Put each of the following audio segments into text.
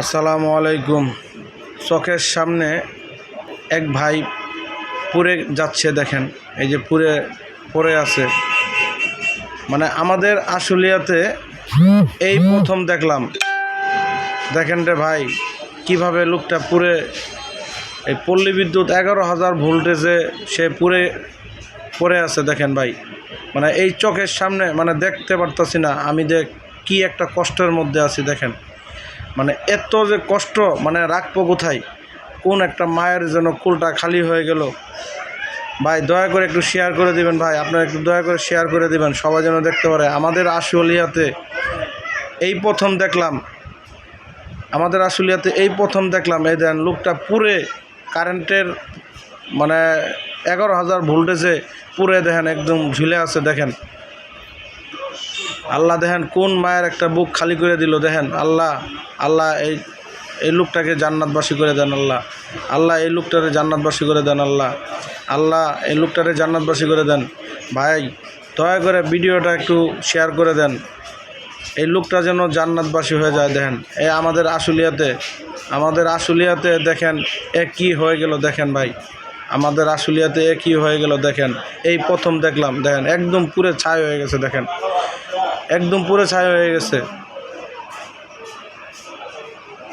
আসসালামু আলাইকুম। চোখের সামনে এক ভাই পুড়ে যাচ্ছে দেখেন, এই যে পুড়ে পড়ে আছে। মানে আমাদের আশুলিয়াতে এই প্রথম দেখলাম। দেখেন রে ভাই, কীভাবে লোকটা পুড়ে এই পল্লী বিদ্যুৎ এগারো হাজার ভোল্টেজে সে পুড়ে পড়ে আছে দেখেন ভাই। মানে এই চোখের সামনে মানে দেখতে পারতাছি না আমি দেখ কি একটা কষ্টের মধ্যে আছি দেখেন। মানে এত যে কষ্ট মানে রাখব কোথায়? কোন একটা মায়ের যেন কুলটা খালি হয়ে গেল? ভাই, দয়া করে একটু শেয়ার করে দিবেন ভাই, আপনারা একটু দয়া করে শেয়ার করে দিবেন, সবাই যেন দেখতে পারে। আমাদের আশুলিয়াতে এই প্রথম দেখলাম, আমাদের আশুলিয়াতে এই প্রথম দেখলাম, এই দেন লোকটা পুরে কারেন্টের মানে এগারো হাজার ভোল্টেজে পুরে দেখেন, একদম ঝুলে আছে, দেখেন। আল্লাহ দেখেন, কোন মায়ের একটা বুক খালি করে দিল, দেখেন, আল্লাহ আল্লাহ এই এই লোকটাকে জান্নাতবাসী করে দেন, আল্লাহ আল্লাহ এই লোকটারে জান্নাতবাসী করে দেন, আল্লাহ আল্লাহ এই লোকটারে জান্নাতবাসী করে দেন। ভাই, দয়া করে ভিডিওটা একটু শেয়ার করে দেন। এই লোকটা যেন জান্নাতবাসী হয়ে যায়, দেখেন এই আমাদের আশুলিয়াতে আমাদের আশুলিয়াতে দেখেন, এ কি হয়ে গেল, দেখেন ভাই, আমাদের আশুলিয়াতে এ কি হয়ে গেল, দেখেন, এই প্রথম দেখলাম, দেখেন, একদম পুরে ছাই হয়ে গেছে, দেখেন। একদম পুরো ছাই হয়ে গেছে।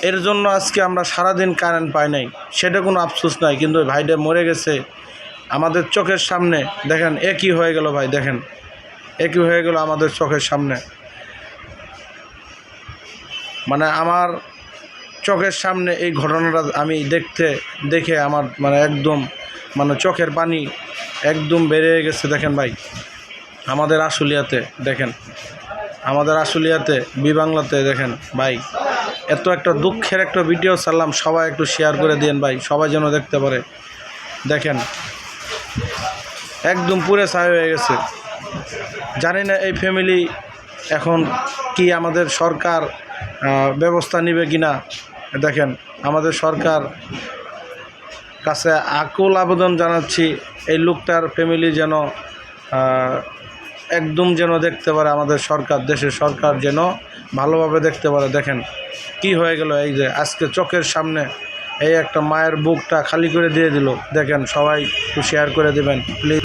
এর জন্য আজকে আমরা সারাদিন কারেন্ট পাই নাই। সেটা কোনো আফসোস নাই, কিন্তু ওই ভাইটা মরে গেছে। আমাদের চোখের সামনে, দেখেন একই হয়ে গেল ভাই, দেখেন। একই হয়ে গেল আমাদের চোখের সামনে। মানে আমার চোখের সামনে এই ঘটনাটা আমি দেখতে, দেখে আমার মানে একদম মানে চোখের পানি একদম বেড়ে গেছে, দেখেন ভাই। আমাদের আশুলিয়াতে, দেখেন, আমাদের আশুলিয়াতে বিবাংলাতে দেখেন, ভাই, এত একটা দুঃখের একটা ভিডিও ছাড়লাম, সবাই একটু শেয়ার করে দিন ভাই, সবাই যেন দেখতে পারে। দেখেন, একদম পুরে ছাই হয়ে গেছে। জানি না এই ফ্যামিলি এখন কি আমাদের সরকার ব্যবস্থা নেবে কি না দেখেন, আমাদের সরকার কাছে আকুল আবেদন জানাচ্ছি, এই লোকটার ফ্যামিলি যেন একদম যেন দেখতে পারে আমাদের সরকার, দেশের সরকার যেন ভালোভাবে দেখতে পারে। দেখেন, কি হয়ে গেল এই যে, আজকে চোখের সামনে এই একটা মায়ের বুকটা খালি করে দিয়ে দিল। দেখেন, সবাই একটু শেয়ার করে দেবেন প্লিজ